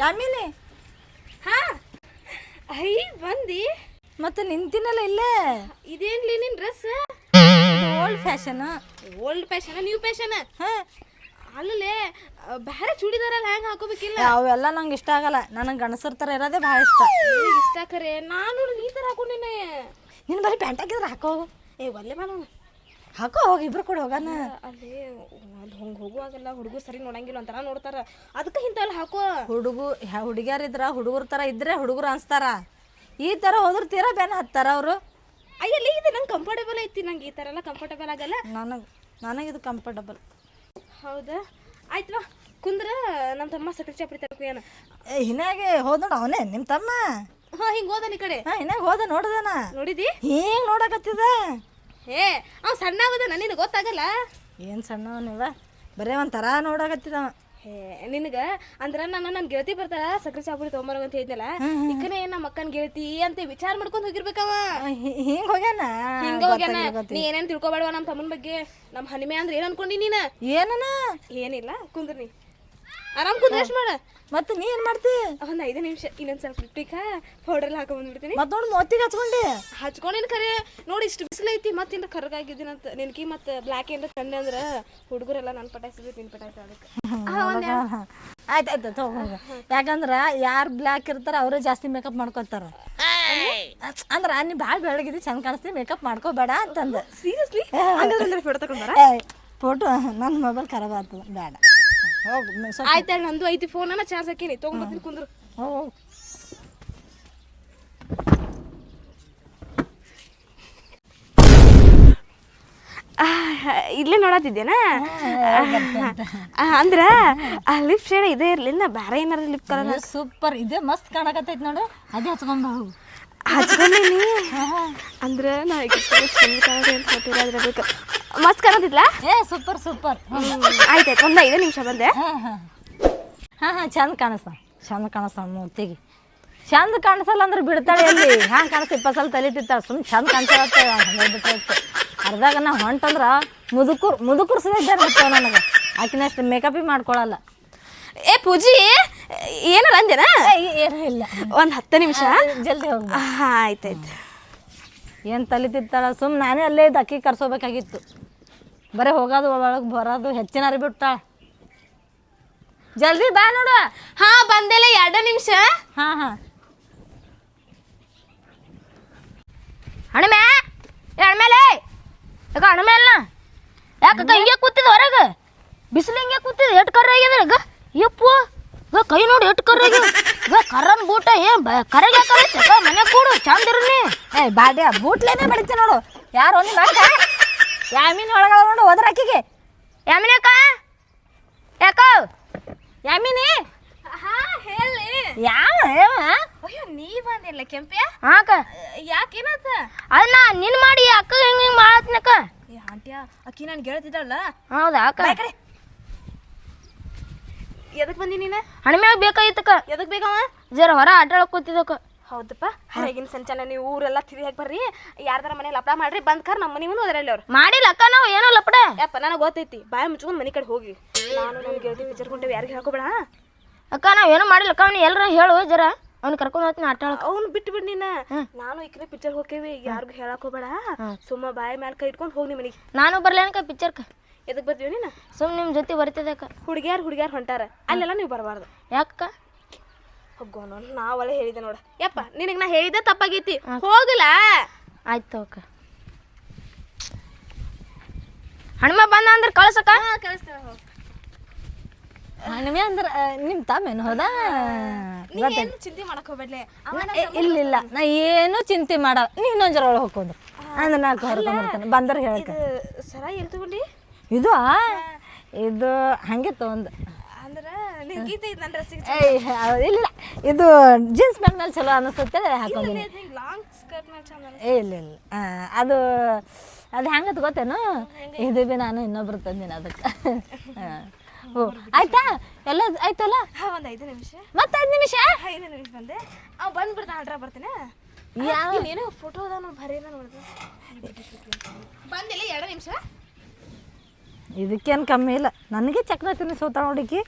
ಯಾಮಿನಿ ಹಾ? ಐ ಬಂದಿ. ಮತ್ತೆ ನಿಂತಿನಲ್ಲ ಇಲ್ಲೇ? ಇದೇನ್ಲಿ ನಿನ್ dress old fashion old fashion new fashion ಹಾಂ. ಅಲ್ಲಲೇ ಬೇರೆ ಚೂಡಿದಾರಲ್ಲ ಹೆಂಗ್ ಹಾಕೋಬೇಕಿಲ್ಲ? ಅವೆಲ್ಲ ನಂಗೆ ಇಷ್ಟ ಆಗಲ್ಲ. ನನಗೆ ಗಣಸರ್ ಥರ ಇರೋದೇ ಭಾಳ ಇಷ್ಟ. ಇಷ್ಟ ಕರೆ? ನಾನು ಈ ತರ ಹಾಕೊಂಡಿನ ನಿನ್ನ ಬರೀ ಪ್ಯಾಂಟ್ ಹಾಕಿದ್ರೆ ಹಾಕೋ. ಏ ಒಲ್ಲೆ ಮಾಡೋಣ ಹಾಕೋ ಹೋಗಿ ಇಬ್ರು ಕೂಡ ಹೋಗೋಣ. ಅಲ್ಲಿ ಅಲ್ಲಿ ಹಂಗೆ ಹೋಗುವಾಗೆಲ್ಲ ಹುಡುಗರು ಸರಿ ನೋಡಂಗಿಲ್ಲ ಒಂಥರ ನೋಡ್ತಾರ. ಅದಕ್ಕೆ ಇಂಥಲ್ಲಿ ಹಾಕೋ. ಹುಡುಗು ಹುಡುಗಿಯರಿದ್ರ ಹುಡುಗರ ಥರ ಇದ್ರೆ ಹುಡುಗರು ಅನ್ಸ್ತಾರ. ಈ ಥರ ಹೋದ್ರೆ ತೀರಾ ಬೇನ ಹತ್ತಾರ ಅವರು. ಅಯ್ಯಲ್ಲಿ ಇದು ನಂಗೆ ಕಂಫರ್ಟೇಬಲ್ ಐತಿ ನಂಗೆ ಈ ಥರ ಎಲ್ಲ ಕಂಫರ್ಟೇಬಲ್ ಆಗಲ್ಲ. ನನಗೆ ನನಗೆ ನನಗಿದು ಕಂಫರ್ಟಬಲ್ ಹೌದಾ? ಆಯ್ತವಾ ಕುಂದ್ರ ನಮ್ಮ ತಮ್ಮ ಸಕ್ರೆ ಚಾಪಡಿ ತರಕು ಏನು? ಏ ಹಿನಾಗೆ ಹೋದ ನೋಡು ಅವನೇ ನಿಮ್ಮ ತಮ್ಮ? ಹಾ ಹಿಂಗೆ ಹೋದನ್ ಈ ಕಡೆ. ಹಾಂ ಹಿನಾಗ ಹೋದ ನೋಡ್ದನ. ನೋಡಿದಿ? ಹಿಂಗೆ ನೋಡಕತ್ತಿದ. ಏ ಅವ್ ಸಣ್ಣ ಆಗುದ ನಿನಗೆ ಗೊತ್ತಾಗಲ್ಲ? ಏನು ಸಣ್ಣವನಿವ ಬರೇ ಒಂಥರ ನೋಡಾಕತ್ತಿದ. ಹೇ ನಿನಗೆ ಅಂದ್ರ ನಾನು ನನ್ನ ಗೆಳತಿ ಬರ್ತಾಳ ಸಕ್ರೆ ಚಾಪುಡಿ ತೊಗೊಂಬರೋ ಅಂತ ಹೇಳಿದ್ನಲ್ಲ ಇಕ್ಕನೇ ನಮ್ಮ ಅಕ್ಕನ ಗೆಳತಿ ಅಂತ ವಿಚಾರ ಮಾಡ್ಕೊಂಡು ಹೋಗಿರ್ಬೇಕವ ಹಿಂಗೆ ಹಿಂಗ್ ಹೋಗ್ಯಾನ? ಹಿಂಗ ಹೋಗ್ಯಾನ? ನೀ ಏನೇನ್ ತಿಳ್ಕೊಬೇಡವ ನಮ್ಮ ತಮ್ಮನ ಬಗ್ಗೆ? ನಮ್ಮ ಹನಿಮೆ ಅಂದ್ರೆ ಏನ್ ಅನ್ಕೊಂಡಿ ನೀನ? ಏನನ? ಏನಿಲ್ಲ ಕುಂದ್ರಿ ಆರಾಮ್ ಕುಂದ್ರೆ ಮಾಡ. ಮತ್ತೆ ನೀ ಏನ್ ಮಾಡ್ತಿ? ಒಂದ್ ಐದು ನಿಮಿಷ ಇನ್ನೊಂದ್ ಸ್ವಲ್ಪ ಲಿಪ್ಟಿಕ ಪೌಡರ್ ಎಲ್ಲ ಹಾಕೊಂಡ್ಬಿಡ್ತೀನಿ ಮತ್ ನೋಡಿ ಮೊತ್ತಿಗೆ ಹಚ್ಕೊಂಡೆ. ಹಚ್ಕೊಂಡೇನ್ ಖರೆ ನೋಡಿ ಇಷ್ಟು ಬಿಸಿಲು ಐತಿ ಮತ್ತಿಂದ ಕರ್ಗಾಗಿದ್ದೀನಂತ ನಿನ್ಕಿ ಮತ್ತೆ ಬ್ಲ್ಯಾಕ್ ಏನ್ರ ಕಣ್ಣೆ ಅಂದ್ರ ಹುಡುಗರೆಲ್ಲ ನನ್ ಪಟಾಯಿಸಿದ್ರು ನಿನ್ ಪಟಾಯಿಸ ಅದಕ್ಕೆ. ಆಯ್ತು ಆಯ್ತು ತಗೋ ಯಾಕಂದ್ರ ಯಾರು ಬ್ಲ್ಯಾಕ್ ಇರ್ತಾರ ಅವರೇ ಜಾಸ್ತಿ ಮೇಕಪ್ ಮಾಡ್ಕೊತಾರ ಅಂದ್ರ ನೀ ಭಾಳ ಬೆಳಗಿದಿ ಚಂದ ಕಾಣಿಸ್ತಿ ಮೇಕಪ್ ಮಾಡ್ಕೋಬೇಡ ಅಂತಂದ. ಸೀರಿಯಸ್ಲಿ ಫೋಟೋ ನನ್ನ ಮೊಬೈಲ್ ಖರಾಬ್ ಆಗ್ತದ ಬೇಡ. ಹೋಗು ಸ್ವಲ್ಪ ಆಯ್ತಾಳ ನಂದು ಐತಿ ಫೋನನ್ನ ಚಾರ್ಜ್ ಹಾಕೀನಿ ತೊಗೊಂಬರ್ತೀನಿ ಕುಂದ್ರು. ಹೋಗು ಇಲ್ಲೇ ನೋಡತ್ತಿದ್ದೇನಾ ಅಂದ್ರ ಆ ಲಿಪ್ ಶೇಡ್ ಇದೇ ಇರ್ಲಿಲ್ಲ ಬೇರೆ ಏನಾರ ಲಿಪ್ ಕಲರ್ ಸೂಪರ್ ಇದೆ ಮಸ್ತ್ ಕಾಣಕತ್ತೈತಿ ನೋಡು. ಅದೇ ಹಚ್ಕೊಂಡ್ ಹೋಗು. ಹಚ್ಕೊಂಡೀನಿ? ಅಂದ್ರೆ ನಾ ಈಗ ಚಂದ ಕಾಣದೆ ಅಂತ ಹೇಳ್ತೀರ ಅದ್ರ ಬೇಕು ಮಸ್ತ್ ಕಾಣತಿದ್ಲ ಏ ಸೂಪರ್ ಸೂಪರ್ ಆಯ್ತಾಯ್ತು ಒಂದ್ ಐದು ನಿಮಿಷ ಬಂದೆ. ಹಾಂ ಹಾಂ ಹಾಂ ಹಾಂ ಚಂದ ಕಾಣಿಸ್ತಾವ ಚಂದ ಕಾಣಿಸ್ತಾವ ಮೂರ್ತಿಗೆ ಚಂದ ಕಾಣಿಸಲ್ಲ ಅಂದ್ರೆ ಬಿಡ್ತಾಳೆ ಎಲ್ಲಿ? ಹ್ಯಾಂಗೆ ಕಾಣಿಸ್ತಾ ಇಪ್ಪತ್ತು ಸಲ ತಲೆ ತಿಂತಾಳೆ. ಸುಮ್ಮನೆ ಚಂದ ಕಾಣಿಸಲತ್ತ ಹೇಳ್ಬಿಟ್ರೆ ಅರ್ಧಾಗ ನಾ ಹೊಂಟಂದ್ರೆ ಮುದುಕುರ್ ಮುದುಕರು ಸಹ ಇದ್ದಾರೆ ಬರ್ತಾವ ನನಗೆ. ಆಕಿನಷ್ಟು ಮೇಕಪ್ಪೇ ಮಾಡ್ಕೊಳಲ್ಲ. ಏ ಪೂಜಿ ಏನಾರ ಅಂದೇನಾ ಏನೂ ಇಲ್ಲ. ಒಂದು ಹತ್ತು ನಿಮಿಷ. ಜಲ್ದಿ ಹೋಗಿ. ಹಾ ಆಯ್ತಾಯ್ತು ಏನು ತಲಿತಿತ್ತಳ ಸುಮ್ ಸುಮ್ಮನೆ ನಾನೇ ಅಲ್ಲೇ ಇದ್ದ ಅಕ್ಕಿ ಕರ್ಸೋಬೇಕಾಗಿತ್ತು. ಬರೀ ಹೋಗೋದು ಒಳಗೆ ಬರೋದು ಹೆಚ್ಚಿನ ಬಿಟ್ಟಾಳ ಜಲ್ದಿ ಬಾ ನೋಡು. ಹಾ ಬಂದೆಲ್ಲ ಎರಡು ನಿಮಿಷ. ಹಾಂ ಹಾಂ. ಹಣಮೆ ಹಣ್ಮೇಲೆ ಯಾಕೆ ಹಣ್ಮೆ ಅಲ್ಲ ಯಾಕ ಹಿಂಗೆ ಕೂತಿದ್ ಹೊರಗೆ? ಬಿಸಿಲು ಹಿಂಗೆ ಕೂತಿದ್ ಎಟ್ ಕರ್ರ ಆಗ್ಯದ ಈಗ? ಯಪ್ಪು ಈಗ ಕೈ ನೋಡಿ ಎಟ್ ಕರ್ರ ಆಗ್ಯದ ಈಗ ಕರ್ರನ್ ಬೂಟ ಏನ್ ಕರೆಗೆ ಯಾಕೆ ಮನೆ ಕೂಡು ಚಂದ ಇರ್ನಿ ಏ ಬಾಡ್ಯ ಬೂಟ್ಲೇನೆ ಬೆಳಿತೀನಿ ನೋಡು. ಯಾರು ಒಂದು ಮಾಡ ಯಾಮೀನ್ ಒಳಗಳ ನೋಡು ಹೋದ್ರ ಅಕ್ಕಿಗೆ. ಯಾಮಿನಕ್ಕ ಯಾಕ? ಯಾಮಿನಿ? ಹಾ ಹೇಳಿ. ಯಾವ ಯಾವ ಅಯ್ಯೋ ನೀ ಬಂದಿಲ್ಲ ಕೆಂಪ್ಯ? ಹಾಕ. ಯಾಕೇನಾತ ಅದನ್ನ ನಿನ್ ಮಾಡಿ ಅಕ್ಕ ಹಿಂಗ್ ಹಿಂಗ್ ಮಾಡತ್ನಕ್ಕ. ಏ ಆಂಟಿಯ ಅಕ್ಕಿ ನಾನು ಗೆಳತಿದ್ದಾಳ ಹೌದಾ ಅಕ್ಕ? ಎದಕ್ ಬಂದಿ ನೀನ? ಹಣ್ಮ್ಯಾಗ ಬೇಕಾಗಿತ್ತಕ್ಕ. ಎದಕ್ ಬೇಕವ ಜರ ಹೊರ ಆಟ ಆಡಕ್ ಕೂತಿದ್ದಕ್ಕ. ಹೌದಪ್ಪ. ಹೊರಗಿನ ಸಂಚಾನ ನೀವು ಊರೆಲ್ಲ ತಿರಿಯಾಗಿ ಬರ್ರಿ. ಯಾರ್ದಾರ ಮನೇಲಿ ಲಪಡ ಮಾಡ್ರಿ ಬಂದ್ ಕರ್ ನಮ್ಮ ಮನೆ ಮುಂದೆ ಹೋದ್ರಲ್ಲಿ ಅವ್ರು. ಮಾಡಿಲ್ಲ ಅಕ್ಕ ನಾವು ಏನೋ ಲಪಡ ಯಪ್ಪ ನನಗೆ ಗೊತ್ತೈತಿ. ಬಾಯ ಮುಚ್ಕೊಂಡು ಮನೆ ಕಡೆ ಹೋಗಿ. ನಾನು ನನ್ನ ಗೆಳತಿ ಪಿಕ್ಚರ್ ಕೊಂಡೇವಿ ಯಾರಿಗೆ ಹೇಳ್ಕೊಬೇಡ ಅಕ್ಕ ನಾವ್ ಏನೋ ಮಾಡಿಲ್ಲ. ಅಕ್ಕ ಅವ್ನು ಎಲ್ಲರ ಹೇಳು ಜರ. ಅವ್ನು ಕರ್ಕೊಂಡು ಹೋಗ್ತೀನಿ ಆಟ ಆಡಕ್ಕೆ ಅವ್ನು ಬಿಟ್ಟು ಬಿಡ್ ನೀನ. ನಾನು ಈಕಿನ ಪಿಕ್ಚರ್ ಹೋಗ್ತೇವಿ ಯಾರಿಗೂ ಹೇಳಕ್ ಹೋಗ್ಬೇಡ ಸುಮ್ಮ ಬಾಯಿ ಮೇಲೆ ಕೈ ಇಟ್ಕೊಂಡು ಹೋಗಿ ಮನೆಗೆ. ನಾನು ಬರ್ಲೇನಕ್ಕ ಪಿಕ್ಚರ್ಕ ಎದಕ್ ಬರ್ತೀವಿ ನೀನು? ಸುಮ್ ನಿಮ್ ಜೊತೆ ಬರ್ತದಕ್ಕ ಹುಡುಗಿಯಾರು ಹುಡುಗಿಯಾರು ಹೊಂಟಾರ. ಅಲ್ಲೆಲ್ಲ ನೀವು ಬರಬಾರ್ದು. ಯಾಕ ಹೋಗೋಣ ನಾ ಒಳ್ಳೆ ಹೇಳಿದೆ ನೋಡ. ಯಪ್ಪ ನಿನಗೆ ನಾ ಹೇಳಿದ್ದೆ ತಪ್ಪಾಗೈತಿ. ಹೋಗಿಲ್ಲ. ಆಯ್ತು ಅಕ್ಕ. ಹಣ್ಮ ಬಂದ ಅಂದ್ರೆ ಕಳ್ಸಕ್ಕ? ಹಣ್ಮೆ ಅಂದ್ರ ನಿಮ್ಮ ತಮ್ಮೇನು ಹೌದಾ? ಏನು ಚಿಂತೆ ಮಾಡಕ್ ಹೋಗ್ಬೇಡ್ಲೆ? ಇಲ್ಲ ಇಲ್ಲ ನಾ ಏನು ಚಿಂತೆ ಮಾಡಲ್ಲ ನೀ ಇನ್ನೊಂದು ಜರ ಒಳಗೆ ಹೋಗ್ಕೊಂಡ್ರು. ಅಂದ್ರೆ ನಾ ಹೊರ್ಕೊಂಡ್ಬರ್ತಾನೆ ಬಂದ್ರೆ ಹೇಳಕ್ಕೆ. ಸರ ಎಲ್ಲಿ ತಗೊಂಡಿ? ಇದು ಇದು ಹಂಗೆ ತೊಗೊಂಡು ಇಲ್ಲ ಇದು ಜೀನ್ಸ್ ಪ್ಯಾಂಟ್ ಮೇಲೆ ಚಲೋ ಅನಿಸ್ತೈತೆ ಹಾಕೊಂಡಿನಿ ಇಲ್ಲ ಇಲ್ಲ ಅದು ಅದು ಹೆಂಗತ್ ಗೊತ್ತೇನು? ಇದು ಬಿ ನಾನು ಇನ್ನೊಬ್ರು ತಂದಿನಿ ಅದಕ್ಕೆ. ಹಾಂ. ಓ ಆಯ್ತಾ? ಎಲ್ಲ ಆಯ್ತಲ್ಲ? ಒಂದು ಐದು ನಿಮಿಷ. ಮತ್ತೆ ಐದು ನಿಮಿಷ? ಐದು ನಿಮಿಷ ಬಂದೆ. ಅವ್ ಬಂದ್ಬಿಡ್ತಾನ ಅಡ್ರ ಬರ್ತೀನಿ. ಯಾವ ಏನೋ ಫೋಟೋ ಅದ ನೋಡಿ ಬರೀ ನೋಡಿದೆ ಬಂದಿಲ್ಲ ಎರಡು ನಿಮಿಷ. ಇದಕ್ಕೇನು ಕಮ್ಮಿ ಇಲ್ಲ. ನನಗೆ ಚಕ್ನ ತಿನ್ನಿಸ್ ಹೋತಾಳೆ ನೋಡಿಕಿ.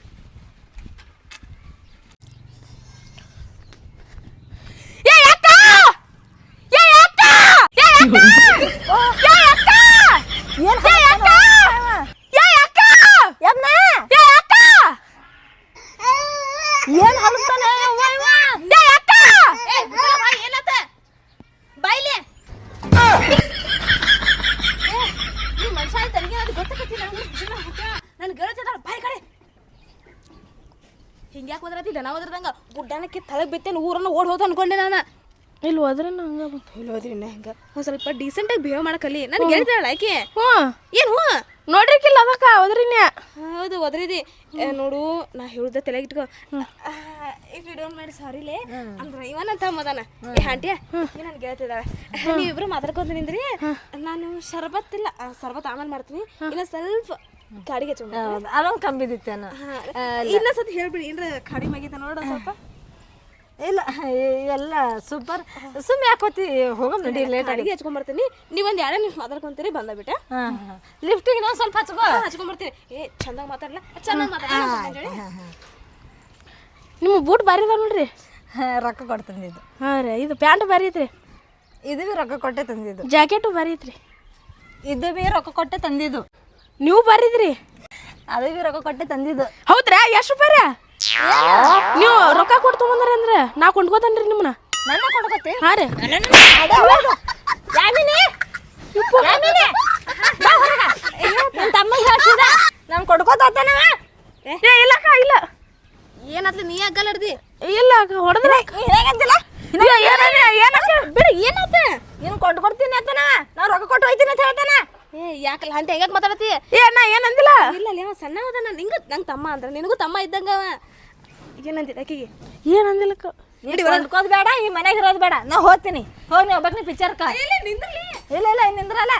ಏನು ಹಲುತ್ತಾನೆ? ಕುಂದ್ರತಿದ್ದೆ ನಾವು ಅದ್ರದಂಗ ಗುಡ್ಡಾನಕ್ಕೆ ತಳಗ್ ಬಿತ್ತೇನೆ ಊರನ್ನ ಓಡ್ ಹೋದ ಅನ್ಕೊಂಡೆ ನಾನು. ಇಲ್ಲಿ ಹೋದ್ರೆ ಹಂಗ ಬಂತು ಇಲ್ಲಿ ಹೋದ್ರಿ ಹೆಂಗ? ಒಂದ್ ಸ್ವಲ್ಪ ಡೀಸೆಂಟಾಗಿ ಬಿಹೇವ್ ಮಾಡಕಲಿ ನನ್ ಹೇಳ್ತಾಳ ಆಕೆ? ಹ್ಞೂ. ಏನು ಹ್ಞೂ? ನೋಡ್ರಿಕಿಲ್ಲ ಅದಕ್ಕ ಹೋದ್ರಿನ್ಯ ಹೌದು ಒದ್ರಿದಿ ಏ, ನೋಡು ನಾ ಹೇಳ್ದೆ ತಲೆಗೆ ಇಟ್ಕೋ. ಇಫ್ ಯು ಸಾರಿ ಲೇ. ಸಾರಿಲೇ ಅಂದ್ರೆ ಇವನಂತ ಮದನ ಏ ಹಾಂಟಿ ನನ್ನ ಗೆಳತಿದಾಳೆ ನೀವಿಬ್ರು ಮಾತಾಡ್ಕೊಂತ ನಿಂದ್ರಿ ನಾನು ಶರಬತ್ ಇಲ್ಲ ಶರಬತ್ ಆಮೇಲೆ ಮಾಡ್ತೀನಿ. ಇಲ್ಲ ಸ್ವಲ್ಪ ಗಾಡಿಗೆ ಅದೊಂದು ಕಂಬಿ ಅದೊಂದು ಕಂಬಿದಿತ್ತೇನು ಇನ್ನೊಂದ್ಸತಿ ಹೇಳ್ಬಿಡಿ ಏನ್ರ ಕಡಿಮೆ ಆಗೈತೆ ನೋಡ ಸ್ವಲ್ಪ. ಇಲ್ಲ ಎಲ್ಲ ಸೂಪರ್ ಸುಮ್ಮನೆ ಯಾಕೋತಿ ಹೋಗಮ್ ನಡಿ ಲೇಟ್ ಅಡಿಗೆ ಹಚ್ಕೊಂಡ್ಬರ್ತೀನಿ ನೀವೊಂದು ಎರಡೇ ನಿಮಿಷ ಮಾತಾಡ್ಕೊಂತೀರಿ? ಬಂದ ಬಿಟ್ಟೆ ಲಿಫ್ಟಿಗೆ ನಾವು ಸ್ವಲ್ಪ ಹಚ್ಕೋ. ಹಚ್ಕೊಂಡ್ಬರ್ತೀನಿ ಏ ಚಂದಾಗ ಮಾತಾಡಲ್ಲ ಚೆನ್ನಾಗಿ ಮಾತಾಡಲ್ಲ ನಿಮ್ಮ ಬೂಟ್ ಭಾರಿ ಅದಾವ ನೋಡ್ರಿ. ರೊಕ್ಕ ಕೊಟ್ಟು ತಂದಿದ್ದು. ಹಾಂ ರೀ ಇದು ಪ್ಯಾಂಟ್ ಭಾರಿ ಐತ್ರಿ. ಇದು ಬಿ ರೊಕ್ಕ ಕೊಟ್ಟೆ ತಂದಿದ್ದು. ಜಾಕೆಟು ಭಾರಿ ಐತ್ರಿ. ಇದು ಬಿ ರೊಕ್ಕ ಕೊಟ್ಟೆ ತಂದಿದ್ದು. ನೀವು ಬರಿದ್ರಿ. ಅದೇ ಬಿ ರೊಕ್ಕ ಕೊಟ್ಟೆ ತಂದಿದ್ದು. ಹೌದ್ರಾ? ಎಷ್ಟು ರೂಪಾಯಿ ನೀವು ರೊಕ್ಕ ಕೊಟ್ಟು ತೊಗೊಂಡ್ರಿ ಅಂದ್ರೆ ನಾ ಕೊಂಡ್ಕೋತೇನ್ರಿ ನಿಮ್ಮನ್ನ ನನ್ನ ಕೊಡ್ಕೊತಿ? ಹಾಂ ರೀ. ಯಾಮಿನಿ? ಯಾಮಿನಿ? ಬಾ ಹೊರಗ. ಅಯ್ಯೋ, ನನ್ ತಮ್ಮಗೆ ಹೇಳ್ತಿದ ನಾನು ಕೊಡ್ಕೋತಾನವ ಏ ಇಲ್ಲಕ್ಕ ಇಲ್ಲ ಏನಾದ್ಲಿ ನೀ ಅಗ್ಗಲಡ್ದಿ ಇಲ್ಲ ಹೊಡೆದ್ರೆ? ಹೇಗಂತಿಲ್ಲ? ಏನಕ್ಕ ಬಿಡು ಏನಾತ? ನೀನು ಕೊಟ್ಟು ಕೊಡ್ತೀನಿ ಅಂತನ? ನಾ ರೊಕ್ಕ ಕೊಟ್ಟು ಹೋಯ್ತೀನಿ ಅಂತ ಹೇಳ್ತಾನ? ಏ ಯಾಕಲ್ಲ? ಅಂತ ಹೆಂಗ ಮಾತಾಡತಿ? ಏ ನಾ ಏನಂದಿಲ್ಲ? ಇಲ್ಲ ಅಲ್ಲಿ ಸಣ್ಣ ಅದ ನಾನು ನಿಂಗ ನಂಗೆ ತಮ್ಮ ಅಂದ್ರೆ. ನಿನಗೂ ತಮ್ಮ ಇದ್ದಂಗ ಅವ. ಏನಂತಿದ್ದ ಆಕಿಗೆ? ಏನಂದಿಲ್ಲಕ್ಕ ನೋಡಿ ಕೊಂಡ್ಕೋದ್ ಬೇಡ ಈ ಮನೆಗೆ ಇರೋದು ಬೇಡ. ನಾ ಹೋಗ್ತೀನಿ. ಹೋಗಿ ನೀವು ಒಬ್ಬಕ್ಕೆ ಪಿಕ್ಚರ್ಕ ಇಲ್ಲ ಇಲ್ಲ ಇಲ್ಲ ನಿಂದ್ರಲ್ಲ.